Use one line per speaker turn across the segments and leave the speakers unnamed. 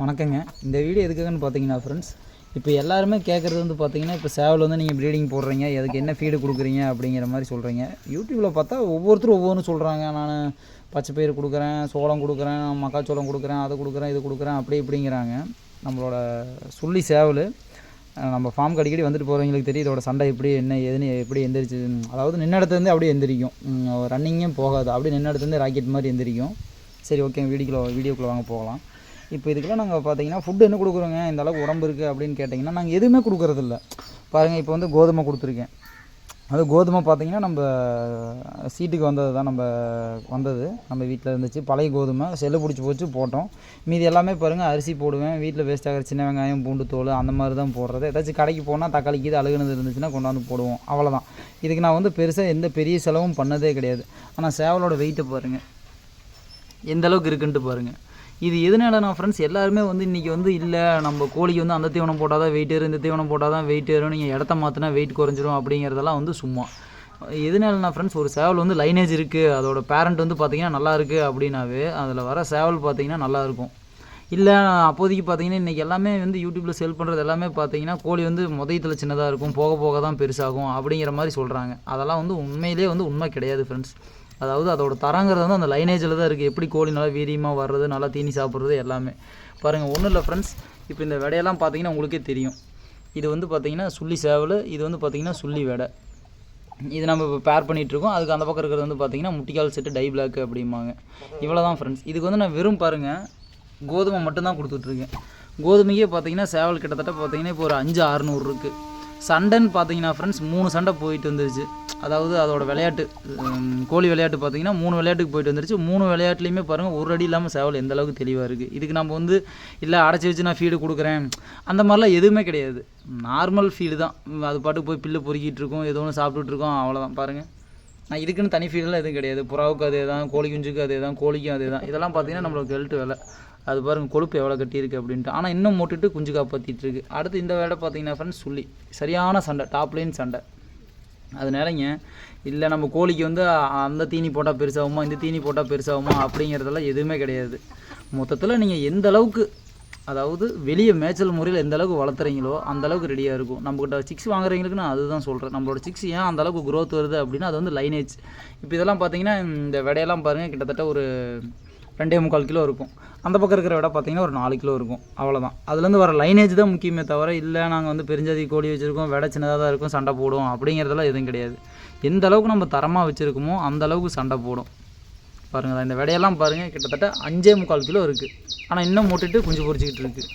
வணக்கங்க. இந்த வீடியோ எதுக்குன்னு பார்த்தீங்கன்னா ஃப்ரெண்ட்ஸ் இப்போ எல்லாருமே கேட்குறது வந்து பார்த்தீங்கன்னா இப்போ சேவல் வந்து நீங்கள் ப்ரீடிங் போடுறீங்க அதுக்கு என்ன ஃபீடு கொடுக்குறீங்க அப்படிங்கிற மாதிரி சொல்கிறீங்க யூடியூப்பில் பார்த்தா ஒவ்வொருத்தரும் ஒவ்வொன்றும் சொல்கிறாங்க நான் பச்சை பயிர் கொடுக்குறேன் சோளம் கொடுக்குறேன் மக்காச்சோளம் கொடுக்குறேன் அது கொடுக்குறேன் இது கொடுக்குறேன் அப்படி இப்படிங்கிறாங்க. நம்மளோட சொல்லி சேவல் நம்ம ஃபார்ம் அடிக்கடி வந்துட்டு போகிறவங்களுக்கு தெரியும் இதோட சண்டை எப்படி என்ன ஏதுன்னு எப்படி எந்திரிச்சு அதாவது நின்ன இடத்துலேருந்து அப்படியே எந்திரிக்கும். ரன்னிங்கும் போகாது. அப்படியே நின்ன இடத்துலேருந்து ராக்கெட் மாதிரி எந்திரிக்கும். சரி ஓகே வீடியோக்குள்ளே வீடியோக்குள்ளே வாங்க போகலாம். இப்போ இதுக்கெல்லாம் நாங்கள் பார்த்தீங்கன்னா ஃபுட்டு என்ன கொடுக்குறோங்க? இந்த அளவுக்கு உடம்பு இருக்குது அப்படின்னு கேட்டிங்கன்னா நாங்கள் எதுவுமே கொடுக்குறதில்ல. பாருங்கள் இப்போ வந்து கோதுமை கொடுத்துருக்கேன். அது கோதுமை பார்த்தீங்கன்னா நம்ம சீட்டுக்கு வந்தது தான் நம்ம வந்தது. நம்ம வீட்டில் இருந்துச்சு. பழைய கோதுமை செல்லு பிடிச்சி போச்சு போட்டோம். மீதி எல்லாமே பாருங்கள் அரிசி போடுவேன். வீட்டில் வேஸ்ட் ஆகிற சின்ன வெங்காயம் பூண்டு தோல் அந்த மாதிரி தான் போடுறது. ஏதாச்சும் கடைக்கு போனால் தக்காளிக்கு இது அழுகுனது இருந்துச்சுன்னா கொண்டாந்து போடுவோம். அவ்வளோதான் இதுக்கு நான் வந்து பெருசாக எந்த பெரிய செலவும் பண்ணதே கிடையாது. ஆனால் சேவலோட வெயிட்டை பாருங்கள் எந்த அளவுக்கு இருக்குன்ட்டு பாருங்கள் இது எதனால நான் ஃப்ரெண்ட்ஸ் எல்லாருமே வந்து இன்றைக்கி வந்து இல்லை நம்ம கோழிக்கு வந்து அந்த தீவனம் போட்டால் தான் வெயிட் ஏறும் இந்த தீவனம் போட்டால் தான் வெயிட் ஏறும் நீங்கள் இடத்த மாற்றினா வெயிட் குறைஞ்சிரும் அப்படிங்கிறதெல்லாம் வந்து சும்மா. எதனால நான் ஃப்ரெண்ட்ஸ் ஒரு சேவல் வந்து லைனேஜ் இருக்குது அதோட பேரண்ட் வந்து பார்த்திங்கன்னா நல்லா இருக்குது அப்படின்னாவே அதில் வர சேவல் பார்த்திங்கன்னா நல்லாயிருக்கும் இல்லை அப்போதைக்கு பார்த்தீங்கன்னா இன்றைக்கி எல்லாமே வந்து யூடியூப்பில் செல் பண்ணுறது எல்லாமே பார்த்தீங்கன்னா கோழி வந்து முதயத்தில் சின்னதாக இருக்கும் போக போக தான் பெருசாகும் அப்படிங்கிற மாதிரி சொல்கிறாங்க அதெல்லாம் வந்து உண்மையிலேயே வந்து உண்மை கிடையாது ஃப்ரெண்ட்ஸ் அதாவது அதோட தரங்கிறது வந்து அந்த லைனேஜில் தான் இருக்குது எப்படி கோழி நல்லா வீரியமாக வர்றது நல்லா தீனி சாப்பிட்றது எல்லாமே. பாருங்கள் ஒன்றும் இல்லை ஃப்ரெண்ட்ஸ் இப்போ இந்த விடையெல்லாம் பார்த்தீங்கன்னா உங்களுக்கே தெரியும். இது வந்து பார்த்தீங்கன்னா சுள்ளி சேவல் இது வந்து பார்த்தீங்கன்னா சுள்ளி வெடை. இது நம்ம இப்போ பேர் பண்ணிகிட்ருக்கோம் அதுக்கு அந்த பக்கம் இருக்கிறது வந்து பார்த்தீங்கன்னா முட்டிக்கால் செட்டு டை பிளாக் அப்படிம்பாங்க. இவ்வளோ தான் ஃப்ரெண்ட்ஸ் இதுக்கு வந்து நான் வெறும் பாருங்கள் கோதுமை மட்டும்தான் கொடுத்துட்ருக்கேன் கோதுமைக்கே பார்த்தீங்கன்னா சேவல் கிட்டத்தட்ட பார்த்தீங்கன்னா இப்போ ஒரு அஞ்சு ஆறுநூறு இருக்குது சண்டைன்னு பார்த்தீங்கன்னா ஃப்ரெண்ட்ஸ் மூணு சண்டை போயிட்டு வந்துருச்சு. அதாவது அதோட விளையாட்டு கோழி விளையாட்டு பார்த்தீங்கன்னா மூணு விளையாட்டுக்கு போயிட்டு வந்துருச்சு. மூணு விளையாட்டுலையுமே பாருங்கள் ஒரு அடி இல்லாமல் சேவல் எந்த அளவுக்கு தெளிவாக இருக்குது இதுக்கு நம்ம வந்து இல்லை அடைச்சி வச்சு நான் ஃபீடு கொடுக்குறேன். அந்த மாதிரிலாம் எதுவுமே கிடையாது. நார்மல் ஃபீடு தான். அது பாட்டுக்கு போய் பில்லு பொறுக்கிட்டு இருக்கோம் ஏதோ ஒன்று சாப்பிட்டுட்டு இருக்கோம் அவ்வளோதான் பாருங்கள் நான் இதுக்குன்னு தனி ஃபீடெல்லாம் எதுவும் கிடையாது. புறாவுக்கு அதே தான் கோழி குஞ்சுக்கு அதே தான் கோழிக்கும் அதே தான் இதெல்லாம் பார்த்தீங்கன்னா நம்மளுக்கு ஹெல்த் வேலை. அது பாருங்கள் கொழுப்பு எவ்வளோ கட்டியிருக்கு அப்படின்ட்டு. ஆனால் இன்னும் மூட்டுட்டு குஞ்சு காப்பாற்றிட்டு இருக்கு அடுத்து இந்த வேலை பார்த்தீங்கன்னா ஃப்ரெண்ட்ஸ் சொல்லி. சரியான சண்டை டாப்லைன் சண்டை. அதனாலங்க இல்லை நம்ம கோழிக்கு வந்து அந்த தீனி போட்டால் பெருசாகுமா இந்த தீனி போட்டால் பெருசாகுமா அப்படிங்கிறதெல்லாம் எதுவுமே கிடையாது. மொத்தத்தில் நீங்கள் எந்த அளவுக்கு அதாவது வெளியே மேய்ச்சல் முறையில் எந்த அளவுக்கு வளர்த்துறீங்களோ அந்த அளவுக்கு ரெடியாக இருக்கும். நம்மக்கிட்ட சிக்ஸ் வாங்குறவங்களுக்கு நான் அதுதான் சொல்கிறேன் நம்மளோட சிக்ஸ் ஏன் அந்த அளவுக்கு க்ரோத் வருது அப்படின்னா அது வந்து லைனேஜ் இப்போ இதெல்லாம் பார்த்தீங்கன்னா இந்த விடையெல்லாம் பாருங்கள் கிட்டத்தட்ட ஒரு ரெண்டே முக்கால் கிலோ இருக்கும். அந்த பக்கம் இருக்கிற விட பார்த்தீங்கன்னா ஒரு நாலு கிலோ இருக்கும். அவ்வளோதான் அதுலேருந்து வர லைனேஜ் தான் முக்கியமே தவிர இல்லை நாங்கள் வந்து பெருஞ்சாதி கோழி வச்சுருக்கோம் விட சின்னதாக தான் இருக்கும் சண்டை போடும் அப்படிங்கிறதெல்லாம் எதுவும் கிடையாது. எந்த அளவுக்கு நம்ம தரமாக வச்சுருக்கோமோ அந்த அளவுக்கு சண்டை போடும். பாருங்கள் இந்த விடையெல்லாம் பாருங்கள் கிட்டத்தட்ட அஞ்சே முக்கால் கிலோ இருக்குது ஆனால் இன்னும் மூட்டுட்டு குஞ்சு பொறிச்சிக்கிட்டு இருக்குது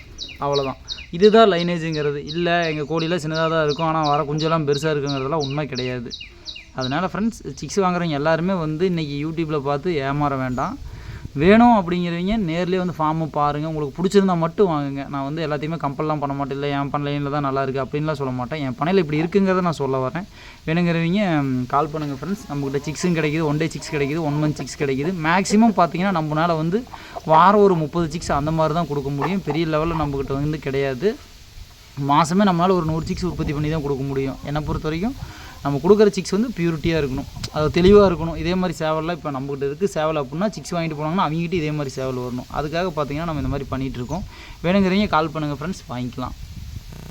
அவ்வளோதான் இதுதான் லைனேஜுங்கிறது இல்லை எங்கள் கோழியில் சின்னதாக தான் இருக்கும் ஆனால் வர குஞ்செல்லாம் பெருசாக இருக்குங்கிறதெல்லாம் உண்மை கிடையாது. அதனால் ஃப்ரெண்ட்ஸ் சிக்ஸ் வாங்குறவங்க எல்லாருமே வந்து இன்றைக்கி யூடியூப்பில் பார்த்து ஏமாற வேண்டாம். வேணும் அப்படிங்கிறவங்க நேர்லேயே வந்து ஃபார்மை பாருங்கள் உங்களுக்கு பிடிச்சிருந்தா மட்டும் வாங்குங்க. நான் வந்து எல்லாத்தையுமே கம்பல்லாம் பண்ண மாட்டேன். இல்லை என் பண்ணலைனில் தான் நல்லா இருக்குது அப்படின்லாம் சொல்ல மாட்டேன். என் பண்ணையில் இப்படி இருக்குங்கிறத நான் சொல்ல வரேன். வேணுங்கிறவங்க கால் பண்ணுங்கள் ஃப்ரெண்ட்ஸ் நம்மக்கிட்ட சிக்ஸும் கிடைக்குது. ஒன் டே சிக்ஸ் கிடைக்குது. ஒன் மந்த் சிக்ஸ் கிடைக்குது. மேக்ஸிமம் பார்த்தீங்கன்னா நம்மளால் வந்து வாரம் ஒரு முப்பது சிக்ஸ் அந்த மாதிரி தான் கொடுக்க முடியும். பெரிய லெவலில் நம்மக்கிட்ட வந்து கிடையாது. மாதமே நம்மளால் ஒரு நூறு சிக்ஸ் உற்பத்தி பண்ணி தான் கொடுக்க முடியும். என்னை பொறுத்த வரைக்கும் நம்ம கொடுக்குற சிக்ஸ் வந்து பியூரிட்டியாக இருக்கணும். அது தெளிவாக இருக்கணும். இதே மாதிரி சேவல்லாம் இப்போ நம்மகிட்ட இருக்குது சேவல் அப்படின்னா சிக்ஸ் வாங்கிட்டு போனாங்கன்னா அவங்ககிட்ட இதே மாதிரி சேவல் வரணும். அதுக்காக பார்த்தீங்கன்னா நம்ம இந்த மாதிரி பண்ணிகிட்டு இருக்கோம். வேணுங்கிறவங்க கால் பண்ணுங்கள் ஃப்ரெண்ட்ஸ் வாங்கிக்கலாம்.